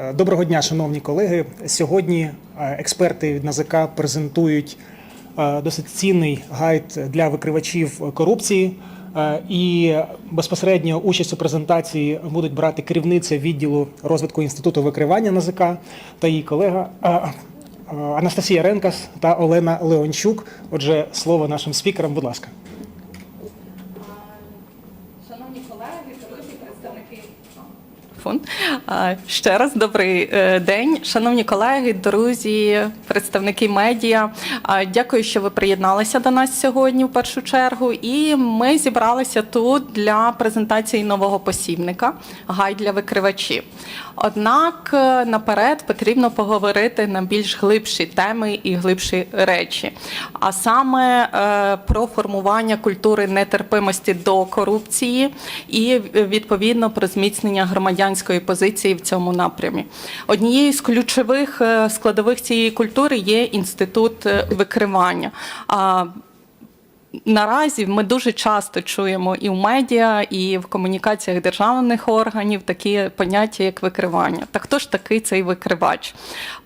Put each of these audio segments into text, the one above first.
Е, Доброго дня, шановні колеги. Сьогодні е, експерти від НАЗК презентують е, досить цінний гайд для викривачів корупції. І безпосередньо участь у презентації будуть брати керівниця відділу розвитку інституту викривання НАЗК та її колега Анастасія Ренкас та Олена Леончук. Отже, слово нашим спікерам, будь ласка. Шановні колеги, друзі, представники. Фон. Ще раз добрий е, день, шановні колеги, друзі, представники медіа. Дякую, що ви приєдналися до нас сьогодні в першу чергу. І ми зібралися тут для презентації нового посібника гайд для викривачів. Однак е, наперед потрібно поговорити на більш глибші теми і глибші речі, а саме е, про формування культури нетерпимості до корупції і відповідно про зміцнення громадянської позиції в цьому напрямі. Однією з ключових е, складових цієї культури є інститут е, викривання. Наразі ми дуже часто чуємо і в медіа, і в комунікаціях державних органів такі поняття, як викривання. Та хто ж такий цей викривач?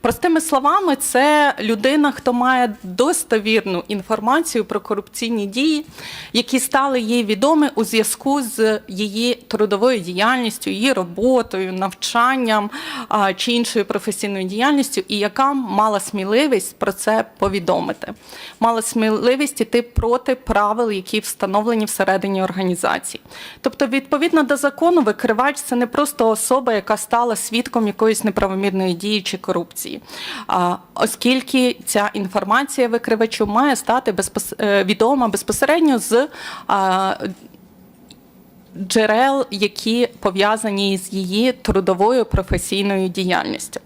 Простими словами, це людина, хто має достовірну інформацію про корупційні дії, які стали їй відомі у зв'язку з її трудовою діяльністю, її роботою, навчанням чи іншою професійною діяльністю, і яка мала сміливість про це повідомити, мала сміливість іти проти правил, які встановлені всередині організації. Тобто, відповідно до закону, викривач це не просто особа, яка стала свідком якоїсь неправомірної дії чи корупції, оскільки ця інформація викривачу має стати е, відома безпосередньо з. Джерел, які пов'язані з її трудовою професійною діяльністю.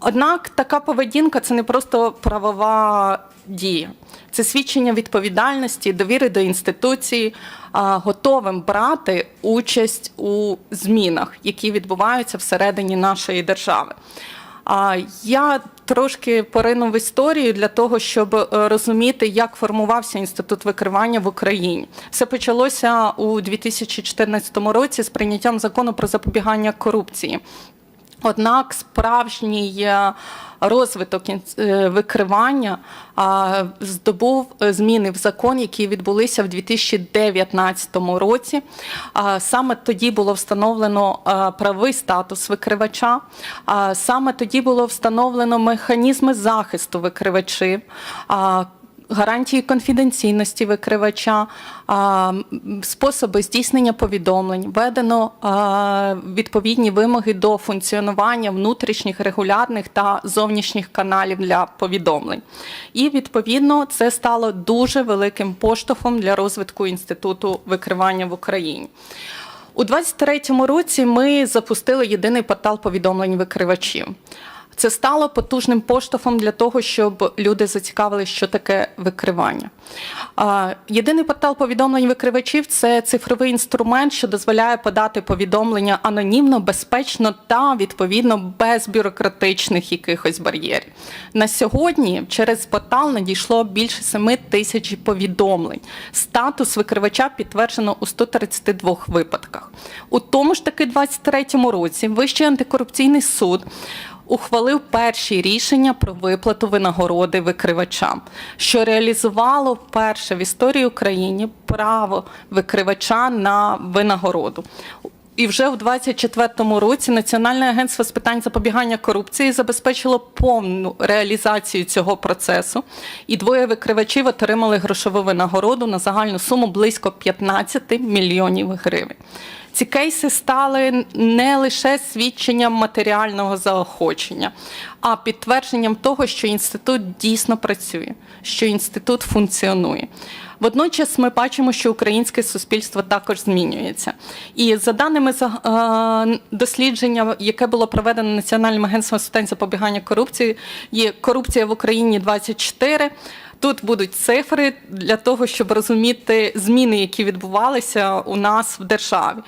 Однак така поведінка це не просто правова дія, це свідчення відповідальності, довіри до інституції, готовим брати участь у змінах, які відбуваються всередині нашої держави. Я трошки поринув в історію для того, щоб е, розуміти, як формувався інститут викривання в Україні. Все почалося у 2014 році з прийняттям закону про запобігання корупції. Однак справжній е, розвиток е, викривання здобув е, зміни в закон, які відбулися в 2019 році. Саме тоді було встановлено правовий статус викривача. Саме тоді було встановлено механізми захисту викривачів. Гарантії конфіденційності викривача, способи здійснення повідомлень, введено відповідні вимоги до функціонування внутрішніх регулярних та зовнішніх каналів для повідомлень. І відповідно це стало дуже великим поштовхом для розвитку інституту викривання в Україні. У 2023 році ми запустили єдиний портал повідомлень викривачів. Це стало потужним поштовхом для того, щоб люди зацікавилися, що таке викривання. Єдиний портал повідомлень викривачів це цифровий інструмент, що дозволяє подати повідомлення анонімно, безпечно та відповідно без бюрократичних якихось бар'єрів. На сьогодні через портал надійшло більше 7 тисяч повідомлень. Статус викривача підтверджено у 132 випадках. У тому ж таки 23 році Вищий антикорупційний суд ухвалив перші рішення про виплату винагороди викривачам, що реалізувало вперше в історії України право викривача на винагороду. І вже у 2024 році Національне агентство з питань запобігання корупції забезпечило повну реалізацію цього процесу, і двоє викривачів отримали грошову винагороду на загальну суму близько 15 мільйонів гривень. Ці кейси стали не лише свідченням матеріального заохочення, а підтвердженням того, що інститут дійсно працює, що інститут функціонує. Водночас ми бачимо, що українське суспільство також змінюється. І за даними е, дослідження, яке було проведено Національним агентством з запобігання корупції, є корупція в Україні 24. Тут будуть цифри для того, щоб розуміти зміни, які відбувалися у нас в державі.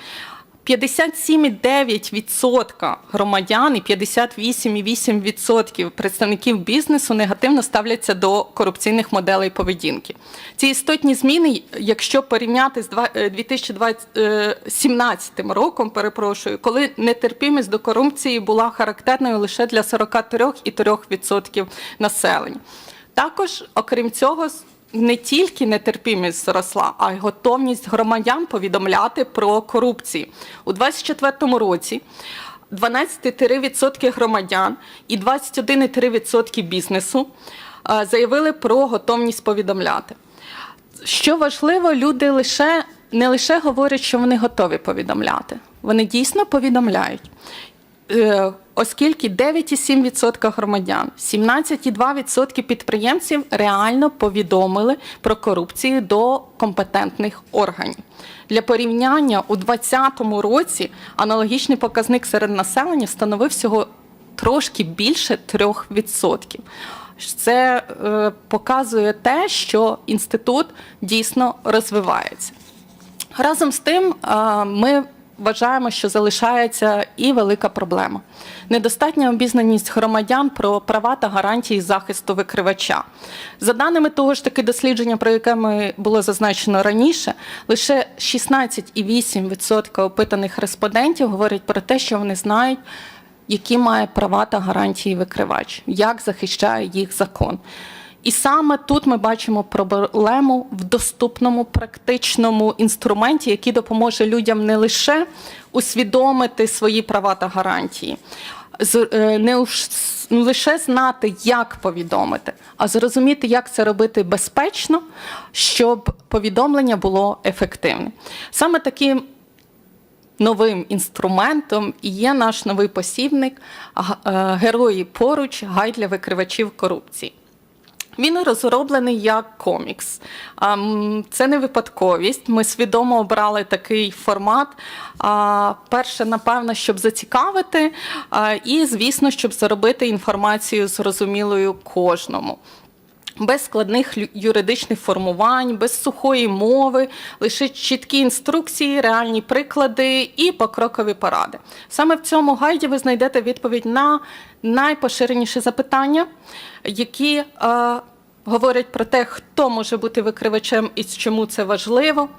57,9% громадян і 58,8% представників бізнесу негативно ставляться до корупційних моделей поведінки. Ці істотні зміни, якщо порівняти з два- е, 2017 роком, перепрошую, коли нетерпімість до корупції була характерною лише для 43,3% населення. Також, окрім цього, не тільки нетерпімість зросла, а й готовність громадян повідомляти про корупцію. У 2024 році 12,3% громадян і 21,3% бізнесу е, заявили про готовність повідомляти. Що важливо, люди лише не лише говорять, що вони готові повідомляти, вони дійсно повідомляють. Е, Оскільки 9,7% громадян, 17,2% підприємців реально повідомили про корупцію до компетентних органів. Для порівняння у 2020 році аналогічний показник серед населення становив всього трошки більше 3%. Це е, показує те, що інститут дійсно розвивається. Разом з тим, е, ми вважаємо, що залишається і велика проблема. Недостатня обізнаність громадян про права та гарантії захисту викривача. За даними того ж таки дослідження, про яке ми було зазначено раніше, лише 16,8% опитаних респондентів говорять про те, що вони знають, які має права та гарантії викривач, як захищає їх закон. І саме тут ми бачимо проблему в доступному практичному інструменті, який допоможе людям не лише усвідомити свої права та гарантії, е, не лише знати, як повідомити, а зрозуміти, як це робити безпечно, щоб повідомлення було ефективним. Саме таким новим інструментом і є наш новий посібник е, Герої поруч гайд для викривачів корупції. Він розроблений як комікс. Це не випадковість. Ми свідомо обрали такий формат. Перше, напевно, щоб зацікавити, і, звісно, щоб зробити інформацію зрозумілою кожному. Без складних юридичних формувань, без сухої мови, лише чіткі інструкції, реальні приклади і покрокові поради. Саме в цьому гайді ви знайдете відповідь на найпоширеніші запитання, які е, говорять про те, хто може бути викривачем і чому це важливо,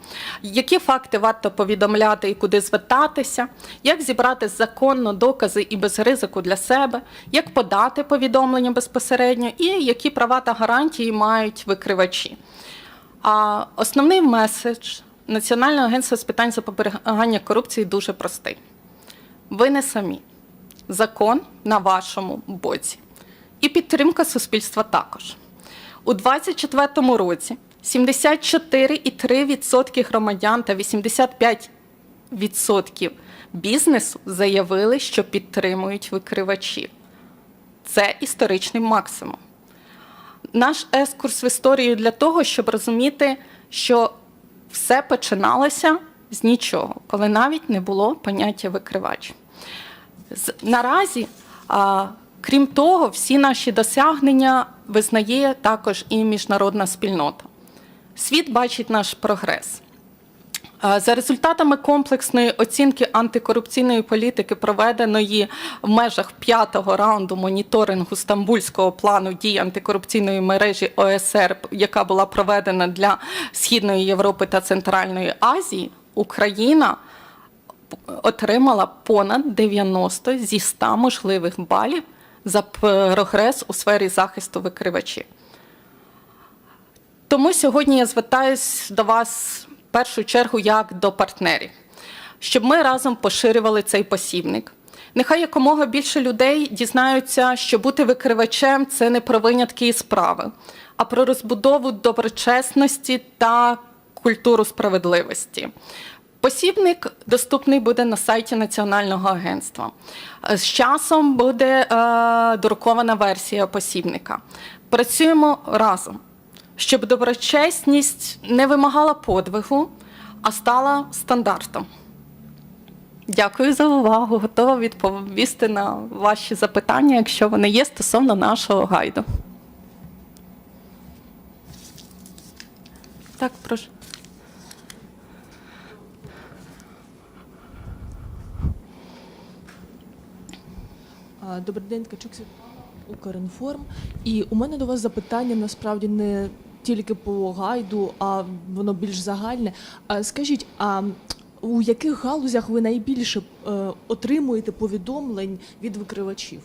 які факти варто повідомляти і куди звертатися, як зібрати законно докази і без ризику для себе, як подати повідомлення безпосередньо, і які права та гарантії мають викривачі. А основний меседж Національного агентства з питань запобігання корупції дуже простий. Ви не самі. Закон на вашому боці. І підтримка суспільства також. У 2024 році 74,3% громадян та 85% бізнесу заявили, що підтримують викривачів. Це історичний максимум. Наш ескурс в історію для того, щоб розуміти, що все починалося з нічого, коли навіть не було поняття викривач. Наразі, крім того, всі наші досягнення визнає також і міжнародна спільнота. Світ бачить наш прогрес. За результатами комплексної оцінки антикорупційної політики, проведеної в межах п'ятого раунду моніторингу Стамбульського плану дій антикорупційної мережі ОСР, яка була проведена для Східної Європи та Центральної Азії, Україна отримала понад 90 зі 100 можливих балів за прогрес у сфері захисту викривачів. Тому сьогодні я звертаюсь до вас в першу чергу як до партнерів, щоб ми разом поширювали цей посібник. Нехай якомога більше людей дізнаються, що бути викривачем це не про винятки і справи, а про розбудову доброчесності та культуру справедливості. Посібник доступний буде на сайті Національного агентства. Е, З часом буде е, друкована версія посібника. Працюємо разом, щоб доброчесність не вимагала подвигу, а стала стандартом. Дякую за увагу. Готова відповісти на ваші запитання, якщо вони є стосовно нашого гайду. Так, прошу. Добрий день, Ткачук Світлана, Укрінформ. І у мене до вас запитання насправді не тільки по гайду, а воно більш загальне. Скажіть, а у яких галузях ви найбільше е, отримуєте повідомлень від викривачів?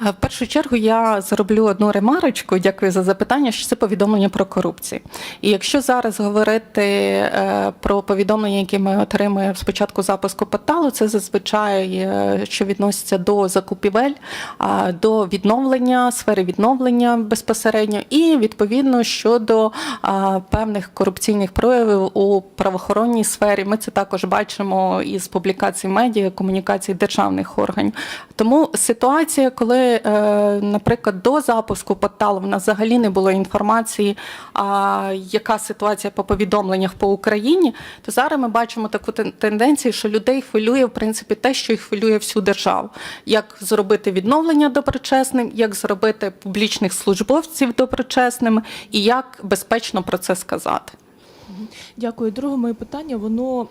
В першу чергу я зроблю одну ремарочку. Дякую за запитання. Що це повідомлення про корупцію. І якщо зараз говорити е, про повідомлення, які ми отримуємо спочатку запуску порталу, це зазвичай е, що відноситься до закупівель, до відновлення, сфери відновлення безпосередньо, і відповідно щодо певних корупційних проявів у правоохоронній сфері. Ми це також бачимо із публікацій медіа, комунікацій державних органів. Тому ситуація, коли, е, наприклад, до запуску порталу в нас взагалі не було інформації, яка ситуація по повідомленнях по Україні, то зараз ми бачимо таку тенденцію, що людей хвилює в принципі те, що їх хвилює всю державу. Як зробити відновлення доброчесним, як зробити публічних службовців доброчесними і як безпечно про це сказати. Дякую. Друге моє питання воно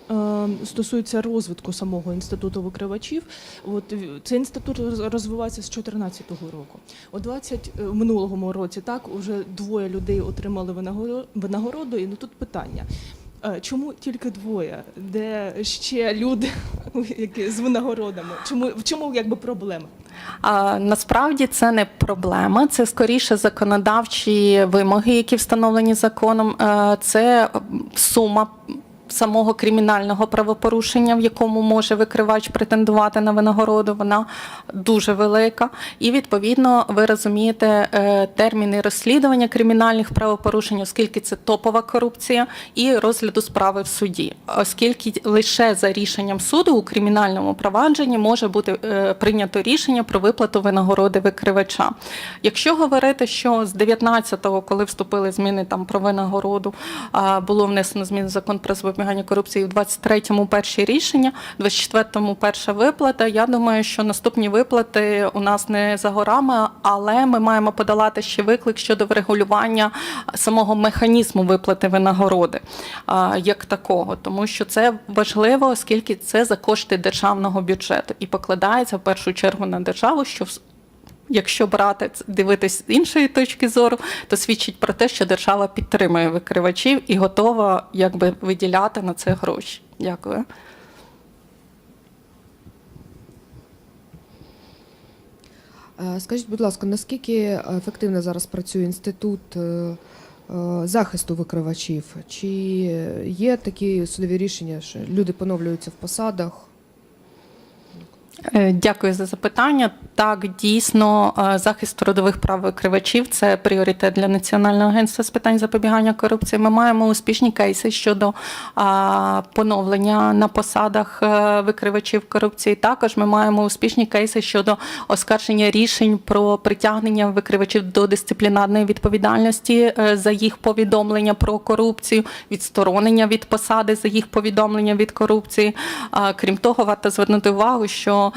е, стосується розвитку самого інституту викривачів. От цей інститут розвивається з 2014 року. У 20 е, минулому році так уже двоє людей отримали винагоро- винагороду. І ну тут питання. е, Чому тільки двоє? Де ще люди які з винагородами? Чому в чому якби проблема? А, насправді це не проблема, це скоріше законодавчі вимоги, які встановлені законом. Е, Це сума. Самого кримінального правопорушення, в якому може викривач претендувати на винагороду, вона дуже велика. І відповідно ви розумієте е, терміни розслідування кримінальних правопорушень, оскільки це топова корупція, і розгляду справи в суді, оскільки лише за рішенням суду у кримінальному провадженні може бути е, прийнято рішення про виплату винагороди викривача. Якщо говорити, що з 19-го, коли вступили зміни там про винагороду, було внесено зміни в закон про запобігання корупції, в 23-му перші рішення, в 24-му перша виплата. Я думаю, що наступні виплати у нас не за горами, але ми маємо подолати ще виклик щодо врегулювання самого механізму виплати винагороди як такого, тому що це важливо, оскільки це за кошти державного бюджету і покладається в першу чергу на державу, що в- Якщо брати дивитись з іншої точки зору, то свідчить про те, що держава підтримує викривачів і готова якби виділяти на це гроші. Дякую. Е, Скажіть, будь ласка, наскільки ефективно зараз працює інститут е, е, захисту викривачів? Чи є такі судові рішення, що люди поновлюються в посадах? Е, Дякую за запитання. Так, дійсно, е, захист трудових прав викривачів це пріоритет для Національного агентства з питань запобігання корупції. Ми маємо успішні кейси щодо поновлення на посадах е, викривачів корупції. Також ми маємо успішні кейси щодо оскарження рішень про притягнення викривачів до дисциплінарної відповідальності за їх повідомлення про корупцію, відсторонення від посади за їх повідомлення від корупції. Крім того, варто звернути увагу, що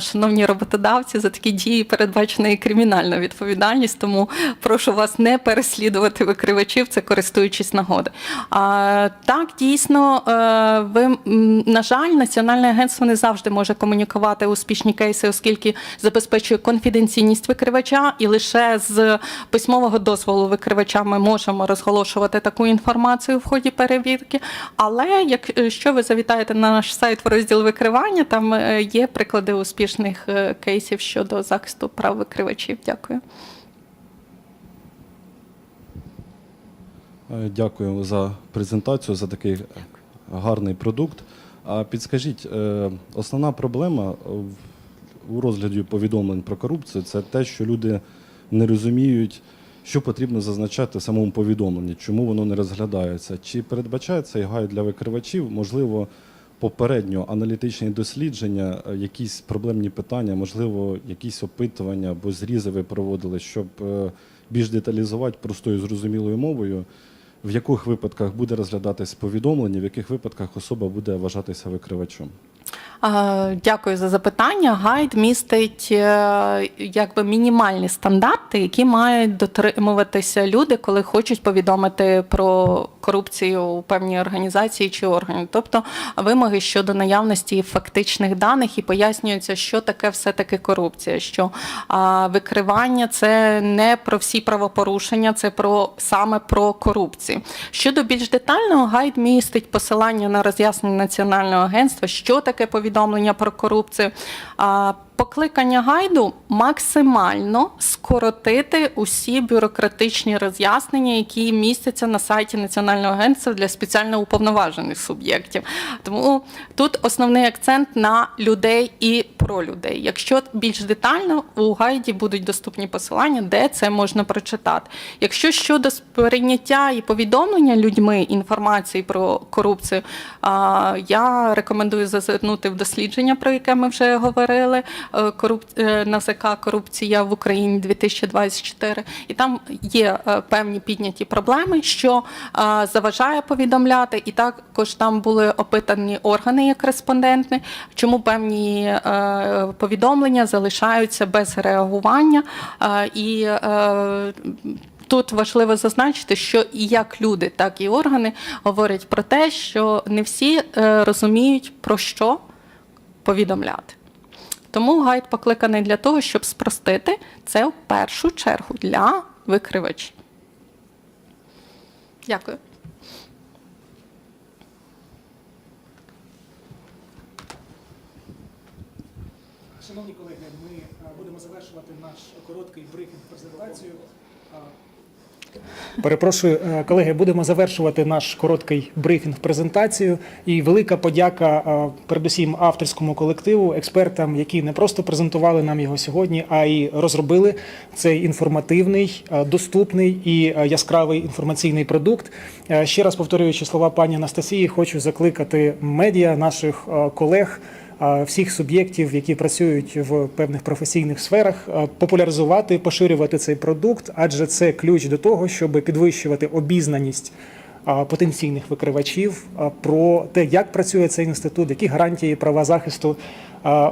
шановні роботодавці за такі дії передбачена і кримінальна відповідальність. Тому прошу вас не переслідувати викривачів, це користуючись нагодою. А, Так, дійсно, е, ви на жаль, національне агентство не завжди може комунікувати успішні кейси, оскільки забезпечує конфіденційність викривача, і лише з письмового дозволу викривача ми можемо розголошувати таку інформацію в ході перевірки. Але якщо ви завітаєте на наш сайт в розділ викривання, там е, є приклади успішних е, кейсів щодо захисту прав викривачів. Дякую. Е, Дякую за презентацію, за такий гарний продукт. А підскажіть, е, основна проблема у розгляді повідомлень про корупцію це те, що люди не розуміють, що потрібно зазначати в самому повідомленні, чому воно не розглядається. Чи передбачає цей гайд для викривачів, можливо, попередньо аналітичні дослідження, е, якісь проблемні питання, можливо, якісь опитування або зрізи ви проводили, щоб е, більш деталізувати простою зрозумілою мовою, в яких випадках буде розглядатись повідомлення, в яких випадках особа буде вважатися викривачем. Дякую за запитання. Гайд містить е, якби мінімальні стандарти, які мають дотримуватися люди, коли хочуть повідомити про корупції у певній організації чи органі, тобто вимоги щодо наявності фактичних даних і пояснюється, що таке все-таки корупція. Що викривання це не про всі правопорушення, це про саме про корупцію. Щодо більш детального, гайд містить посилання на роз'яснення національного агентства, що таке повідомлення про корупцію. Покликання гайду максимально скоротити усі бюрократичні роз'яснення, які містяться на сайті Національного агентства для спеціально уповноважених суб'єктів. Тому тут основний акцент на людей і про людей. Якщо більш детально у гайді будуть доступні посилання, де це можна прочитати. Якщо щодо сприйняття і повідомлення людьми інформації про корупцію, я рекомендую зазирнути в дослідження, про яке ми вже говорили. Е, Коруп... е, НАЗК корупція в Україні 2024. І там є е, певні підняті проблеми, що заважає повідомляти, і також там були опитані органи як респонденти, чому певні повідомлення залишаються без реагування. І Тут важливо зазначити, що і як люди, так і органи говорять про те, що не всі розуміють про що повідомляти. Тому гайд покликаний для того, щоб спростити це в першу чергу для викривачів. Дякую. Шановні колеги, ми е, будемо завершувати наш короткий брифінг презентацію. Перепрошую, е, колеги, будемо завершувати наш короткий брифінг презентацію. І велика подяка е, передусім авторському колективу, експертам, які не просто презентували нам його сьогодні, а й розробили цей інформативний, е, доступний і яскравий інформаційний продукт. Ще раз повторюючи слова пані Анастасії, хочу закликати медіа наших колег всіх суб'єктів, які працюють в певних професійних сферах, популяризувати, поширювати цей продукт, адже це ключ до того, щоб підвищувати обізнаність потенційних викривачів про те, як працює цей інститут, які гарантії права захисту.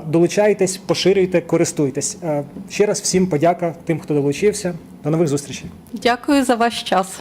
Долучайтесь, поширюйте, користуйтесь. Ще раз всім подяка тим, хто долучився. До нових зустрічей. Дякую за ваш час.